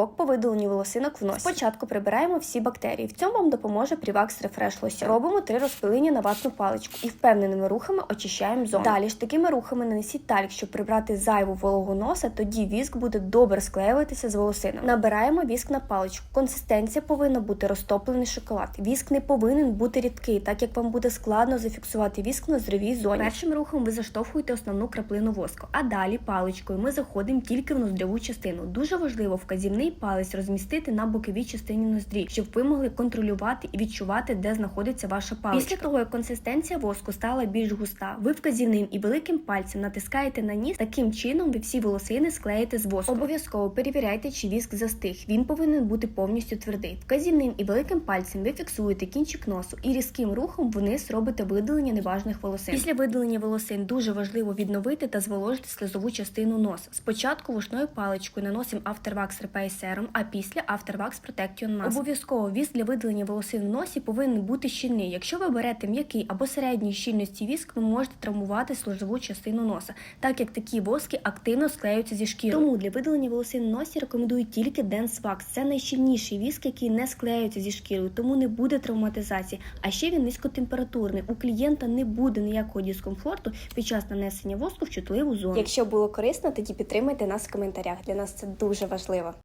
Урок по видаленню волосинок в носі. Спочатку прибираємо всі бактерії. В цьому вам допоможе Privax Refresh Lotion. Робимо три розпилення на ватну паличку і впевненими рухами очищаємо зону. Далі ж такими рухами нанесіть талік, щоб прибрати зайву вологу носа. Тоді віск буде добре склеюватися з волосинами. Набираємо віск на паличку. Консистенція повинна бути розтоплений шоколад. Віск не повинен бути рідкий, так як вам буде складно зафіксувати віск на зривій зоні. Першим рухом ви заштовхуєте основну краплину воску, а далі паличкою ми заходимо тільки в ноздряву частину. Дуже важливо вказівний палець розмістити на боковій частині ноздрі, щоб ви могли контролювати і відчувати, де знаходиться ваша паличка. Після того, як консистенція воску стала більш густа, ви вказівним і великим пальцем натискаєте на ніс. Таким чином ви всі волосини склеїте з воску. Обов'язково перевіряйте, чи віск застиг. Він повинен бути повністю твердий. Вказівним і великим пальцем ви фіксуєте кінчик носу і різким рухом вниз робите видалення неважних волосин. Після видалення волосин дуже важливо відновити та зволожити слизову частину носа. Спочатку вушною паличкою наносимо Afterwax Repair Serum, а після Afterwax Protection Mask. Обов'язково віск для видалення волосин в носі повинен бути щільний. Якщо ви берете м'який або середньої щільності віск, ви можете травмувати слизову частину носа, так як такі воски активно склеюються зі шкірою. Тому для видалення волосин в носі рекомендують тільки Dance Wax. Це найщільніший віск, який не склеюється зі шкірою, тому не буде травматизації. А ще він низькотемпературний. У клієнта не буде ніякого дискомфорту під час нанесення воску в чутливу зону. Якщо було корисно, тоді підтримайте нас в коментарях. Для нас це дуже важливо.